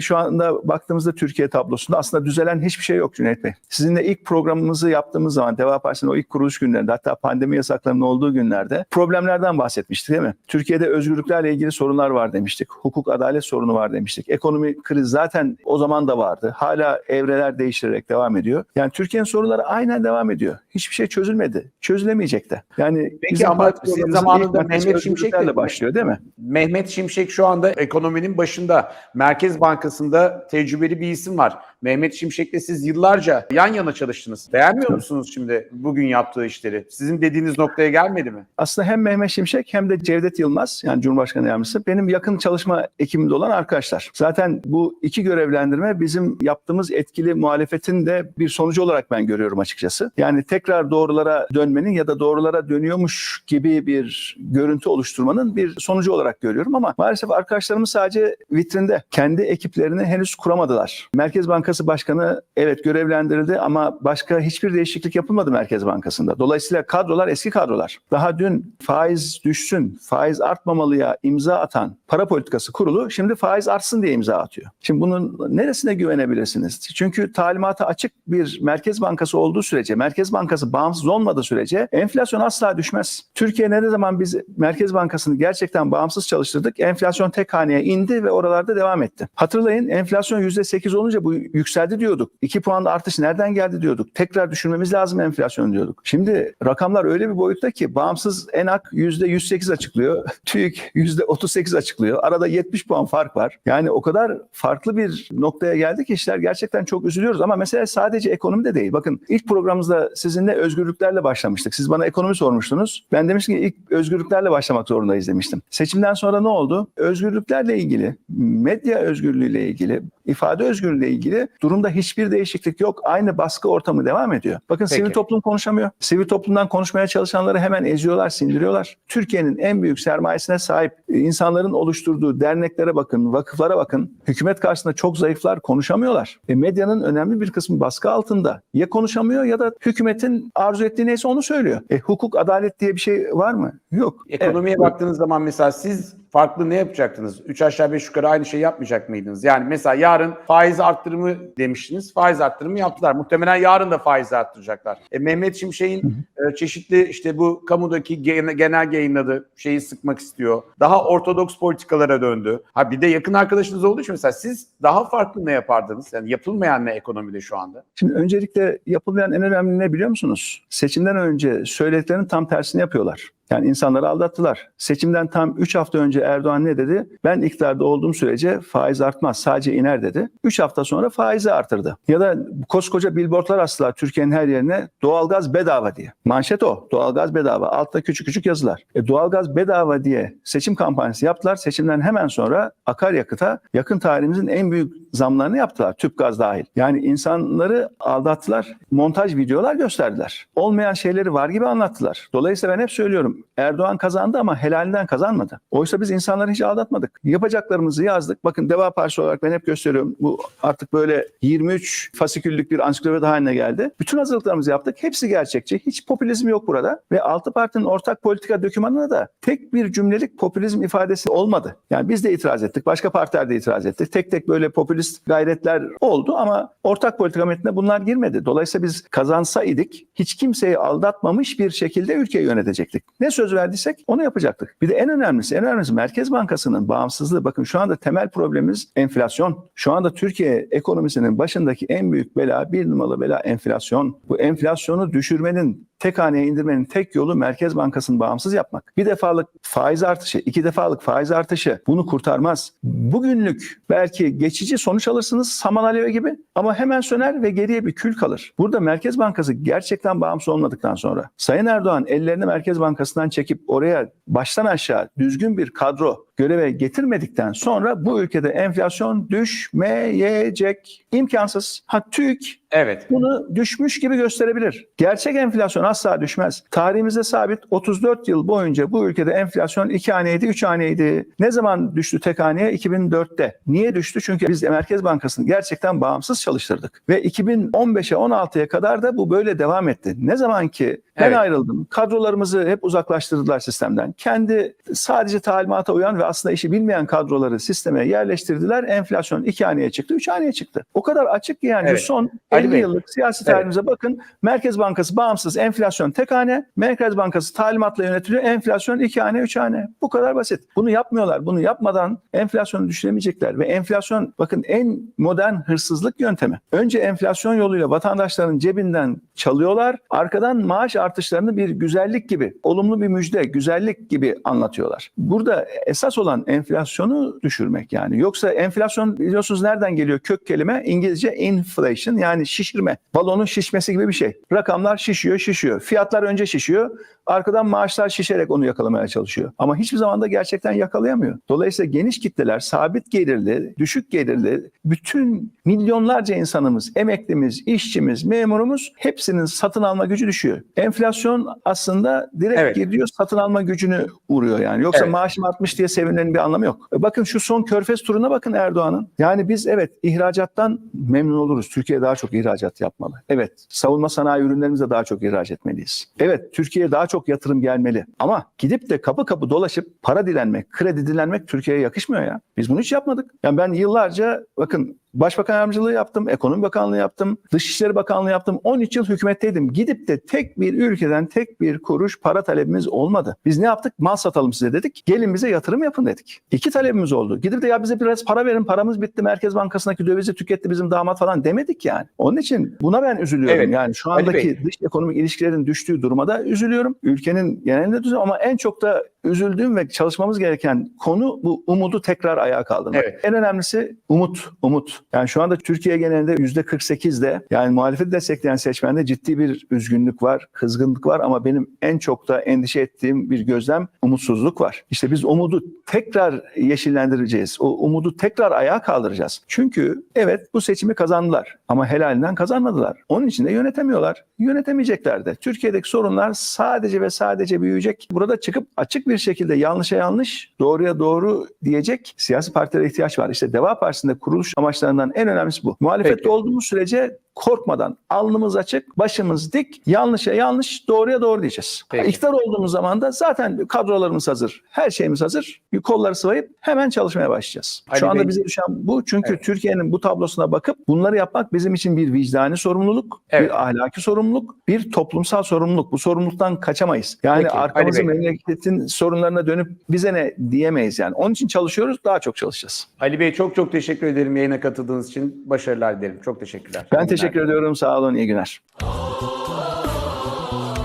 Şu anda baktığımızda Türkiye tablosunda aslında düzelen hiçbir şey yok Cüneyt Bey. Sizinle ilk programımızı yaptığımız zaman Deva Partisi'nin o ilk kuruluş günlerinde hatta pandemi yasaklarının olduğu günlerde problemlerden bahsetmiştik değil mi? Türkiye'de özgürlüklerle ilgili sorunlar var demiştik. Hukuk adalet sorunu var demiştik. Ekonomi kriz zaten o zaman da vardı. Hala evreler değiştirerek devam ediyor. Yani Türkiye'nin sorunları aynen devam ediyor. Hiçbir şey çözülmedi. Çözülemeyecek de. Yani Peki ama sizin zamanında Mehmet Şimşek de- başlıyor değil mi? Mehmet Şimşek şu anda ekonominin başında. Merkez Bankası'nda tecrübeli bir isim var. Mehmet Şimşek'le siz yıllarca yan yana çalıştınız. Beğenmiyor musunuz şimdi bugün yaptığı işleri? Sizin dediğiniz noktaya gelmedi mi? aslında hem Mehmet Şimşek hem de Cevdet Yılmaz yani Cumhurbaşkanı Yardımcısı benim yakın çalışma ekibimde olan arkadaşlar. Zaten bu iki görevlendirme bizim yaptığımız etkili muhalefetin de bir sonucu olarak ben görüyorum açıkçası. Yani tekrar doğrulara dönmenin ya da doğrulara dönüyormuş gibi bir görüntü oluşturmanın bir sonucu olarak görüyorum ama maalesef arkadaşlarımız sadece vitrinde kendi ekiplerini henüz kuramadılar. Merkez Bankası Başkanı evet görevlendirildi ama başka hiçbir değişiklik yapılmadı Merkez Bankası'nda. Dolayısıyla kadrolar eski kadrolar. Daha dün faiz düşsün, faiz artmamalıya imza atan para politikası kurulu şimdi faiz artsın diye imza atıyor. Şimdi bunun neresine güvenebilirsiniz? Çünkü talimata açık bir Merkez Bankası olduğu sürece, Merkez Bankası bağımsız olmadığı sürece enflasyon asla düşmez. Türkiye ne zaman biz Merkez Bankası'nı gerçekten bağımsız çalıştırdık, enflasyon tek haneye indi ve oralarda devam etti. Hatırlayın enflasyon %8 olunca bu yükseldi diyorduk. 2 puan artış nereden geldi diyorduk. Tekrar düşürmemiz lazım enflasyon diyorduk. Şimdi rakamlar öyle bir boyutta ki bağımsız ENAK %108 açıklıyor. TÜİK %38 açıklıyor. Arada 70 puan fark var. Yani o kadar farklı bir noktaya geldi ki işler gerçekten çok üzülüyoruz. Ama mesele sadece ekonomi de değil. Bakın ilk programımızda sizinle özgürlüklerle başlamıştık. Siz bana ekonomi sormuştunuz. Ben demiştim ki ilk özgürlüklerle başlamak zorundayız demiştim. Seçimden sonra ne oldu? Özgürlüklerle ilgili, medya özgürlüğüyle ilgili, ifade özgürlüğüyle ilgili durumda hiçbir değişiklik yok. Aynı baskı ortamı devam ediyor. Bakın Peki. sivil toplum konuşamıyor. Sivil toplumdan konuşmaya çalışanları hemen eziyorlar, sindiriyorlar. Türkiye'nin en büyük sermayesine sahip insanların oluşturduğu derneklere bakın, vakıflara bakın. Hükümet karşısında çok zayıflar, konuşamıyorlar. E, medyanın önemli bir kısmı baskı altında. Ya konuşamıyor ya da hükümetin arzu ettiği neyse onu söylüyor. E, hukuk, adalet diye bir şey var mı? Yok. Ekonomiye Evet. baktığınız zaman mesela siz farklı ne yapacaktınız? Üç aşağı beş yukarı aynı şey yapmayacak mıydınız? Yani mesela yarın faiz arttırımı demiştiniz. Faiz arttırımı yaptılar. Muhtemelen yarın da faiz arttıracaklar. E, Mehmet Şimşek'in e, çeşitli işte bu kamudaki gene- genel yayınladığı şeyi sıkmak istiyor. Daha ortodoks politikalara döndü. Ha bir de yakın arkadaşınız olduğu için mesela siz daha farklı ne yapardınız? Yani yapılmayan ne ekonomide şu anda? Şimdi öncelikle yapılmayan en önemli ne biliyor musunuz? Seçimden önce söylediklerinin tam tersini yapıyorlar. Yani insanları aldattılar. Seçimden tam 3 hafta önce Erdoğan ne dedi? Ben iktidarda olduğum sürece faiz artmaz sadece iner dedi. 3 hafta sonra faizi artırdı. Ya da koskoca billboardlar astılar Türkiye'nin her yerine doğalgaz bedava diye. Manşet o. Doğalgaz bedava. Altta küçük küçük yazılar. E, doğalgaz bedava diye seçim kampanyası yaptılar. Seçimden hemen sonra akaryakıta yakın tarihimizin en büyük zamlarını yaptılar. Tüp gaz dahil. Yani insanları aldattılar. Montaj videolar gösterdiler. Olmayan şeyleri var gibi anlattılar. Dolayısıyla ben hep söylüyorum. Erdoğan kazandı ama helalinden kazanmadı. Oysa biz insanları hiç aldatmadık. Yapacaklarımızı yazdık. Bakın Deva Partisi olarak ben hep gösteriyorum. Bu artık böyle 23 fasiküllük bir ansiklopedi haline geldi. Bütün hazırlıklarımızı yaptık. Hepsi gerçekçi. Hiç popülizm yok burada. Ve altı partinin ortak politika dokümanına da tek bir cümlelik popülizm ifadesi olmadı. Yani biz de itiraz ettik. Başka partiler de itiraz etti. Tek tek böyle popülist gayretler oldu ama ortak politika metnine bunlar girmedi. Dolayısıyla biz kazansaydık hiç kimseyi aldatmamış bir şekilde ülkeyi yönetecektik. Ne söz verdiysek onu yapacaktık. Bir de en önemlisi, en önemlisi Merkez Bankası'nın bağımsızlığı. Bakın şu anda temel problemimiz enflasyon. Şu anda Türkiye ekonomisinin başındaki en büyük bela, bir numaralı bela enflasyon. Bu enflasyonu düşürmenin tek haneye indirmenin tek yolu Merkez Bankası'nı bağımsız yapmak. Bir defalık faiz artışı, iki defalık faiz artışı bunu kurtarmaz. Bugünlük belki geçici sonuç alırsınız saman alevi gibi ama hemen söner ve geriye bir kül kalır. Burada Merkez Bankası gerçekten bağımsız olmadıktan sonra Sayın Erdoğan ellerini Merkez Bankası'ndan çekip oraya baştan aşağı düzgün bir kadro göreve getirmedikten sonra bu ülkede enflasyon düşmeyecek. imkansız. Ha TÜİK Evet. bunu düşmüş gibi gösterebilir. Gerçek enflasyon asla düşmez. Tarihimizde sabit 34 yıl boyunca bu ülkede enflasyon 2 haneydi, 3 haneydi. Ne zaman düştü tek haneye? 2004'te. Niye düştü? Çünkü biz Merkez Bankası'nı gerçekten bağımsız çalıştırdık. Ve 2015'e 16'ya kadar da bu böyle devam etti. Ne zaman ki ben Evet. ayrıldım, kadrolarımızı hep uzaklaştırdılar sistemden. Kendi sadece talimata uyan ve aslında işi bilmeyen kadroları sisteme yerleştirdiler. Enflasyon iki haneye çıktı, üç haneye çıktı. O kadar açık ki yani Evet. son Ali 50 Bey. yıllık siyasi Evet. tarihimize bakın. Merkez Bankası bağımsız enflasyon tek hane, Merkez Bankası talimatla yönetiliyor. Enflasyon iki hane, üç hane. Bu kadar basit. Bunu yapmıyorlar. Bunu yapmadan enflasyonu düşüremeyecekler. Ve enflasyon bakın en modern hırsızlık yöntemi. Önce enflasyon yoluyla vatandaşların cebinden çalıyorlar. Arkadan maaş artışlarını bir güzellik gibi, olumlu bir müjde, güzellik gibi anlatıyorlar. Burada esas olan enflasyonu düşürmek yani. Yoksa enflasyon biliyorsunuz nereden geliyor? Kök kelime İngilizce inflation yani şişirme. Balonun şişmesi gibi bir şey. Rakamlar şişiyor, şişiyor. Fiyatlar önce şişiyor. Arkadan maaşlar şişerek onu yakalamaya çalışıyor. Ama hiçbir zaman da gerçekten yakalayamıyor. Dolayısıyla geniş kitleler, sabit gelirli, düşük gelirli, bütün milyonlarca insanımız, emeklimiz, işçimiz, memurumuz hepsinin satın alma gücü düşüyor. Enflasyon aslında direkt Evet. gidiyor satın alma gücünü vuruyor yani. Yoksa Evet. maaşım artmış diye sevinmenin bir anlamı yok. E Bakın şu son körfez turuna bakın Erdoğan'ın. Yani biz evet ihracattan memnun oluruz. Türkiye daha çok ihracat yapmalı. Evet savunma sanayi ürünlerimizi daha çok ihraç etmeliyiz. Evet Türkiye'ye daha çok yatırım gelmeli. Ama gidip de kapı kapı dolaşıp para dilenmek, kredi dilenmek Türkiye'ye yakışmıyor ya. Biz bunu hiç yapmadık. Yani ben yıllarca bakın Başbakan Yardımcılığı yaptım, Ekonomi Bakanlığı yaptım, Dışişleri Bakanlığı yaptım. 13 yıl hükümetteydim. Gidip de tek bir ülkeden tek bir kuruş para talebimiz olmadı. Biz ne yaptık? Mal satalım size dedik. Gelin bize yatırım yapın dedik. İki talebimiz oldu. Gidip de ya bize biraz para verin, paramız bitti, Merkez Bankası'ndaki dövizi tüketti bizim damat falan demedik yani. Onun için buna ben üzülüyorum. Evet. Yani şu andaki dış ekonomik ilişkilerin düştüğü duruma da üzülüyorum. Ülkenin genelinde düzen ama en çok da üzüldüğüm ve çalışmamız gereken konu bu umudu tekrar ayağa kaldırmak. Evet. En önemlisi umut, umut. Yani şu anda Türkiye genelinde %48'de yani muhalefeti destekleyen seçmende ciddi bir üzgünlük var, kızgınlık var ama benim en çok da endişe ettiğim bir gözlem umutsuzluk var. İşte biz umudu tekrar yeşillendireceğiz. O umudu tekrar ayağa kaldıracağız. Çünkü evet bu seçimi kazandılar ama helalinden kazanmadılar. Onun için de yönetemiyorlar. Yönetemeyecekler de. Türkiye'deki sorunlar sadece ve sadece büyüyecek. Burada çıkıp açık bir şekilde yanlışa yanlış, doğruya doğru diyecek siyasi partilere ihtiyaç var. İşte Deva Partisi'nde kuruluş amaçlarından en önemlisi bu. Muhalefette Peki. olduğumuz sürece korkmadan, alnımız açık, başımız dik, yanlışa yanlış, doğruya doğru diyeceğiz. Peki. İktidar olduğumuz zaman da zaten kadrolarımız hazır, her şeyimiz hazır. Kolları sıvayıp hemen çalışmaya başlayacağız. Ali Şu anda Bey- bize düşen bu. Çünkü Evet. Türkiye'nin bu tablosuna bakıp bunları yapmak bizim için bir vicdani sorumluluk, Evet. bir ahlaki sorumluluk, bir toplumsal sorumluluk. Bu sorumluluktan kaçamayız. Yani Peki, Ali arkamızı Bey. memleketin sorunlarına dönüp bize ne diyemeyiz yani. Onun için çalışıyoruz, daha çok çalışacağız. Ali Bey çok çok teşekkür ederim yayına katıldığınız için. Başarılar dilerim. Çok teşekkürler. Ben teşekkür ediyorum. Sağ olun. iyi günler.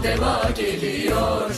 Deva geliyor